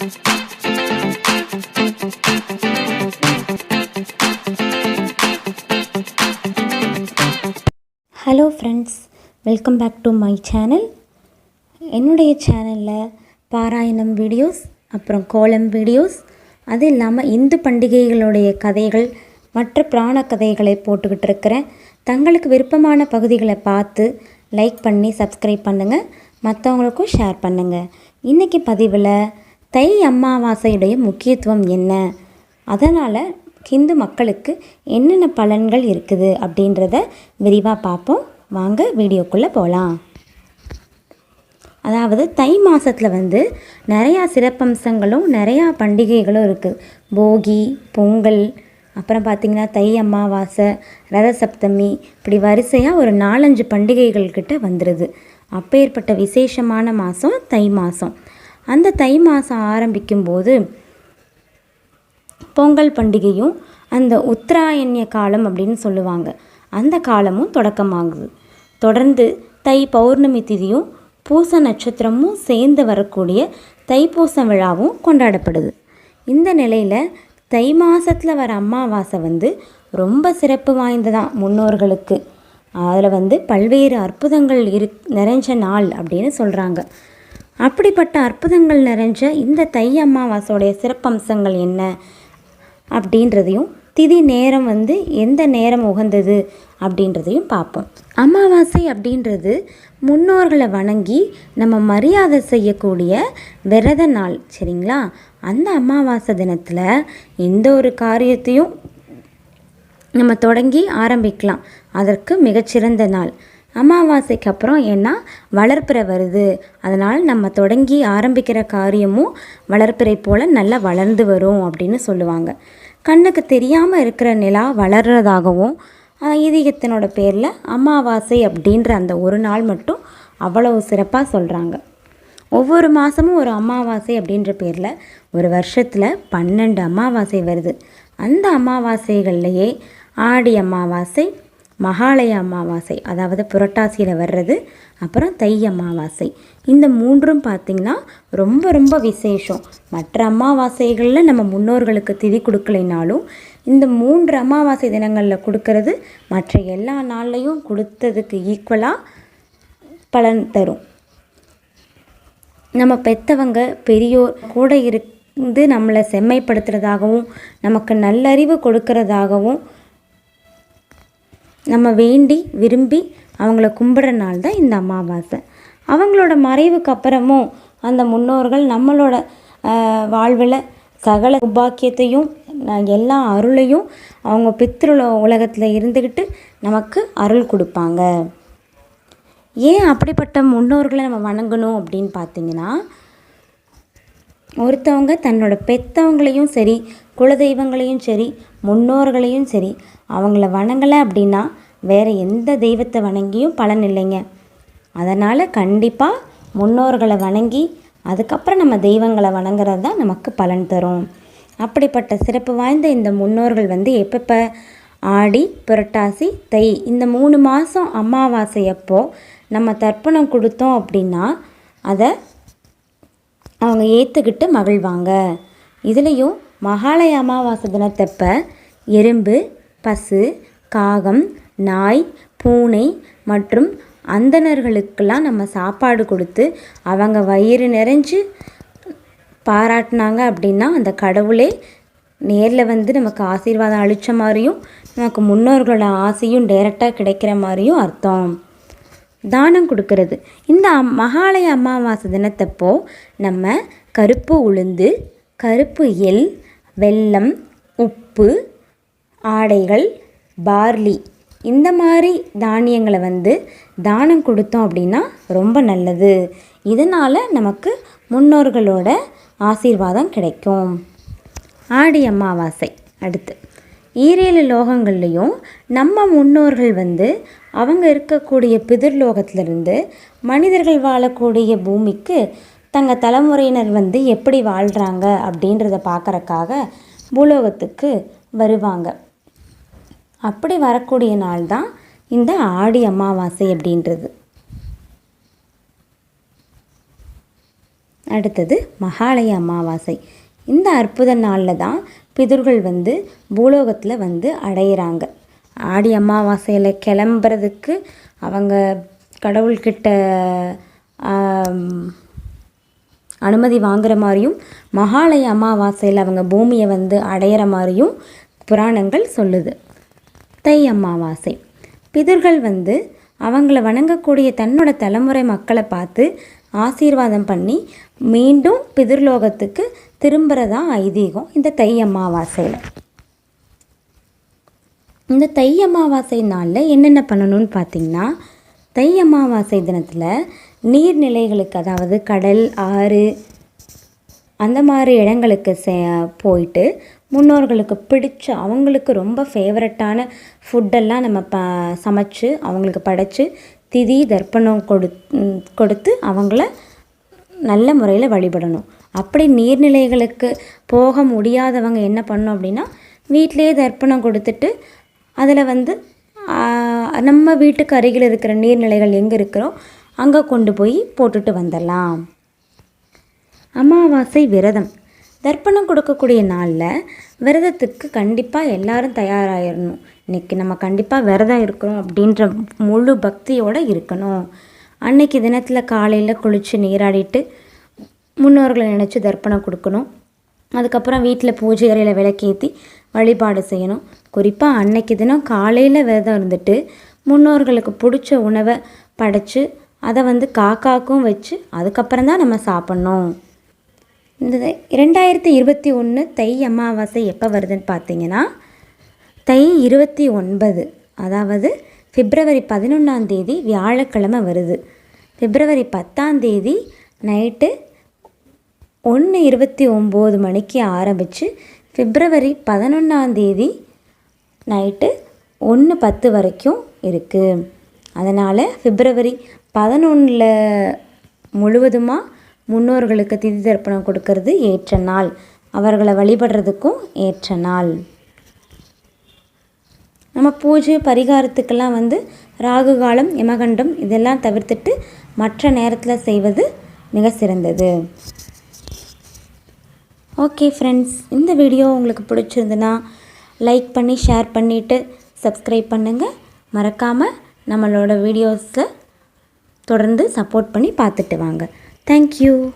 Hello friends welcome back to my channel என்னுடைய சேனலில் பாராயணம் வீடியோஸ் அப்புறம் கோலம் வீடியோஸ் அது இல்லாமல் இந்து பண்டிகைகளுடைய கதைகள் மற்ற புராண கதைகளை போட்டுக்கிட்டு இருக்கிறேன். தங்களுக்கு விருப்பமான பகுதிகளை பார்த்து லைக் பண்ணி சப்ஸ்கிரைப் பண்ணுங்கள் மற்றவங்களுக்கும் ஷேர் பண்ணுங்கள் இன்றைக்கி பதிவில் தை அமாவாசையுடைய முக்கியத்துவம் என்ன? அதனால் ஹிந்து மக்களுக்கு என்னென்ன பலன்கள் இருக்குது அப்படின்றத விரிவாக பார்ப்போம். வாங்க வீடியோக்குள்ளே போகலாம் அதாவது தை மாதத்தில் வந்து நிறையா சிறப்பம்சங்களும் நிறையா பண்டிகைகளும் இருக்குது போகி பொங்கல் அப்புறம் பார்த்திங்கன்னா தை அமாவாசை ரத சப்தமி இப்படி வரிசையாக ஒரு நாலஞ்சு பண்டிகைகள் கிட்ட வந்துடுது அப்பேற்பட்ட விசேஷமான மாதம் தை மாதம் அந்த தை மாதம் ஆரம்பிக்கும்போது பொங்கல் பண்டிகையும் அந்த உத்தராயண்ய காலம் அப்படின்னு சொல்லுவாங்க. அந்த காலமும் தொடக்கமாகுது. தொடர்ந்து தை பௌர்ணமி திதியும் பூச நட்சத்திரமும் சேர்ந்து வரக்கூடிய தைப்பூச விழாவும் கொண்டாடப்படுது. இந்த நிலையில் தை மாதத்தில் வர அமாவாசை வந்து ரொம்ப சிறப்பு வாய்ந்ததான் முன்னோர்களுக்கு. அதில் வந்து பல்வேறு அற்புதங்கள் இரு நிறைஞ்ச நாள் அப்படின்னு சொல்கிறாங்க அப்படிப்பட்ட அற்புதங்கள் நிறைஞ்ச இந்த தை அமாவாசையோடைய சிறப்பம்சங்கள் என்ன? அப்படின்றதையும் திதி நேரம் வந்து எந்த நேரம் உகந்தது? அப்படின்றதையும் பார்ப்போம். அமாவாசை அப்படின்றது முன்னோர்களை வணங்கி நம்ம மரியாதை செய்யக்கூடிய விரத நாள் சரிங்களா? அந்த அமாவாசை தினத்தில் எந்த ஒரு காரியத்தையும் நம்ம தொடங்கி ஆரம்பிக்கலாம். அதற்கு மிகச்சிறந்த நாள். அமாவாசைக்கு அப்புறம் ஏன்னா வளர்ப்பிறை வருது. அதனால் நம்ம தொடங்கி ஆரம்பிக்கிற காரியமும் வளர்ப்பிறை போல் நல்லா வளர்ந்து வரும் அப்படின்னு சொல்லுவாங்க. கண்ணுக்கு தெரியாமல் இருக்கிற நிலா வளர்கிறதாகவும் ஐதீகத்தினோட பேரில் அமாவாசை அப்படின்ற அந்த ஒரு நாள் மட்டும் அவ்வளவு சிறப்பாக சொல்கிறாங்க ஒவ்வொரு மாதமும் ஒரு அமாவாசை அப்படின்ற பேரில் ஒரு வருஷத்தில் பன்னெண்டு அமாவாசை வருது. அந்த அமாவாசைகள்லையே ஆடி அமாவாசை மகாலய அமாவாசை அதாவது புரட்டாசியில் வர்றது அப்புறம் தை அமாவாசை. இந்த மூன்றும் பார்த்திங்கன்னா ரொம்ப ரொம்ப விசேஷம். மற்ற அமாவாசைகளில் நம்ம முன்னோர்களுக்கு திதி கொடுக்கலைனாலும் இந்த மூன்று அமாவாசை தினங்களில் கொடுக்கறது மற்ற எல்லா நாள்லையும் கொடுத்ததுக்கு ஈக்குவலாக பலன் தரும். நம்ம பெற்றவங்க பெரியோர் கூட இருந்து நம்மளை செம்மைப்படுத்துறதாகவும் நமக்கு நல்லறிவு கொடுக்கறதாகவும் நம்ம வேண்டி விரும்பி அவங்கள கும்பிட்ற நாள் தான் இந்த அமாவாசை. அவங்களோட மறைவுக்கு அப்புறமும் அந்த முன்னோர்கள் நம்மளோட வாழ்வில் சகல உபாக்கியத்தையும் எல்லா அருளையும் அவங்க பித்ருல உலகத்தில் இருந்துக்கிட்டு நமக்கு அருள் கொடுப்பாங்க. ஏன் அப்படிப்பட்ட முன்னோர்களை நம்ம வணங்கணும் அப்படின்னு பார்த்தீங்கன்னா ஒருத்தவங்க தன்னோட பெற்றவங்களையும் சரி குலதெய்வங்களையும் சரி முன்னோர்களையும் சரி அவங்கள வணங்கலை அப்படின்னா வேறு எந்த தெய்வத்தை வணங்கியும் பலன் இல்லைங்க. அதனால் கண்டிப்பாக முன்னோர்களை வணங்கி அதுக்கப்புறம் நம்ம தெய்வங்களை வணங்குறது தான் நமக்கு பலன் தரும். அப்படிப்பட்ட சிறப்பு வாய்ந்த இந்த முன்னோர்கள் வந்து எப்பப்போ? ஆடி புரட்டாசி தை. இந்த மூணு மாதம் அமாவாசை அப்போது நம்ம தர்ப்பணம் கொடுத்தோம் அப்படின்னா அதை அவங்க ஏற்றுக்கிட்டு மகிழ்வாங்க இதுலேயும் மகாலய அமாவாசை தினத்தப்ப எறும்பு பசு காகம் நாய் பூனை மற்றும் அந்தணர்களுக்கெல்லாம் நம்ம சாப்பாடு கொடுத்து அவங்க வயிறு நிறைஞ்சு பாராட்டினாங்க அப்படின்னா அந்த கடவுளே நேரில் வந்து நமக்கு ஆசீர்வாதம் அளித்த மாதிரியும் நமக்கு முன்னோர்களோட ஆசையும் டைரெக்டாக கிடைக்கிற மாதிரியும் அர்த்தம். தானம் கொடுக்கறது. இந்த மகாலய அமாவாசை தினத்தப்போ நம்ம கருப்பு உளுந்து கருப்பு எள் வெல்லம் உப்பு ஆடைகள் பார்லி இந்த மாதிரி தானியங்களை வந்து தானம் கொடுத்தோம் அப்படின்னா ரொம்ப நல்லது. இதனால் நமக்கு முன்னோர்களோட ஆசீர்வாதம் கிடைக்கும். ஆடி அமாவாசை. அடுத்து. ஈரேழு லோகங்கள்லேயும் நம்ம முன்னோர்கள் வந்து அவங்க இருக்கக்கூடிய பிதிர்லோகத்திலிருந்து மனிதர்கள் வாழக்கூடிய பூமிக்கு தங்கள் தலைமுறையினர் வந்து எப்படி வாழ்கிறாங்க அப்படின்றத பார்க்குறக்காக பூலோகத்துக்கு வருவாங்க. அப்படி வரக்கூடிய நாள் தான் இந்த ஆடி அமாவாசை அப்படின்றது. அடுத்தது மகாலய அமாவாசை. இந்த அற்புத நாளில் தான் பிதுர்கள் வந்து பூலோகத்தில் வந்து அடையிறாங்க. ஆடி அமாவாசையில் கிளம்புறதுக்கு அவங்க கடவுள்கிட்ட அனுமதி வாங்குற மாதிரியும் மகாலய அமாவாசையில் அவங்க பூமியை வந்து அடையிற மாதிரியும் புராணங்கள் சொல்லுது. தை அமாவாசை. பிதர்கள் வந்து அவங்கள வணங்கக்கூடிய தன்னோட தலைமுறை மக்களை பார்த்து ஆசீர்வாதம் பண்ணி மீண்டும் பிதிர்லோகத்துக்கு திரும்புகிறதா ஐதீகம். இந்த தை அமாவாசையில் இந்த தை அமாவாசை நாளில் என்னென்ன பண்ணணும்னு பார்த்தீங்கன்னா தை அமாவாசை தினத்தில் நீர்நிலைகளுக்கு அதாவது கடல் ஆறு அந்த மாதிரி இடங்களுக்கு சே போயிட்டு முன்னோர்களுக்கு பிடிச்ச அவங்களுக்கு ரொம்ப ஃபேவரட்டான ஃபுட்டெல்லாம் நம்ம ப சமைச்சு அவங்களுக்கு படைச்சு திதி தர்ப்பணம் கொடு கொடுத்து அவங்கள நல்ல முறையில் வழிபடணும். அப்படி நீர்நிலைகளுக்கு போக முடியாதவங்க என்ன பண்ணோம் அப்படின்னா வீட்டிலேயே தர்ப்பணம் கொடுத்துட்டு அதில் வந்து நம்ம வீட்டுக்கு அருகில் இருக்கிற நீர்நிலைகள் எங்கே இருக்கிறோ அங்கே கொண்டு போய் போட்டுட்டு வந்துடலாம். அமாவாசை விரதம். தர்ப்பணம் கொடுக்கக்கூடிய நாளில் விரதத்துக்கு கண்டிப்பாக எல்லாரும் தயாராகிடணும் இன்னைக்கு நம்ம கண்டிப்பாக விரதம் இருக்கிறோம் அப்படின்ற முழு பக்தியோடு இருக்கணும். அன்னைக்கு தினத்தில் காலையில் குளித்து நீராடிட்டு முன்னோர்களை நினச்சி தர்ப்பணம் கொடுக்கணும். அதுக்கப்புறம் வீட்டில் பூஜை அறையில் விளக்கேற்றி வழிபாடு செய்யணும். குறிப்பாக அன்னைக்கு தினம் காலையில் விரதம் இருந்துட்டு முன்னோர்களுக்கு பிடிச்ச உணவை படைத்து அதை வந்து காக்காக்கும் வச்சு அதுக்கப்புறம் தான் நம்ம சாப்பிட்ணும். இந்த இரண்டாயிரத்தி இருபத்தி ஒன்று தை அமாவாசை எப்போ வருதுன்னு பார்த்தீங்கன்னா தை இருபத்தி ஒன்பது அதாவது பிப்ரவரி பதினொன்றாம் தேதி வியாழக்கிழமை வருது. பிப்ரவரி பத்தாம் தேதி நைட்டு ஒன்று இருபத்தி ஒம்பது மணிக்கு ஆரம்பித்து பிப்ரவரி பதினொன்றாம் தேதி நைட்டு ஒன்று பத்து வரைக்கும் இருக்குது அதனால் பிப்ரவரி பதினொன்றில் முழுவதுமாக முன்னோர்களுக்கு திதி தர்ப்பணம் கொடுக்கறது ஏற்ற நாள். அவர்களை வழிபடுறதுக்கும் ஏற்ற நாள். நம்ம பூஜை பரிகாரத்துக்கெல்லாம் வந்து ராகு காலம் யமகண்டம் இதெல்லாம் தவிர்த்துட்டு மற்ற நேரத்தில் செய்வது மிக சிறந்தது. ஓகே ஃப்ரெண்ட்ஸ் இந்த வீடியோ உங்களுக்கு பிடிச்சிருந்துன்னா லைக் பண்ணி ஷேர் பண்ணிவிட்டு சப்ஸ்கிரைப் பண்ணுங்கள் மறக்காமல் நம்மளோட வீடியோஸை தொடர்ந்து சப்போர்ட் பண்ணி பார்த்துட்டு வாங்க. Thank you.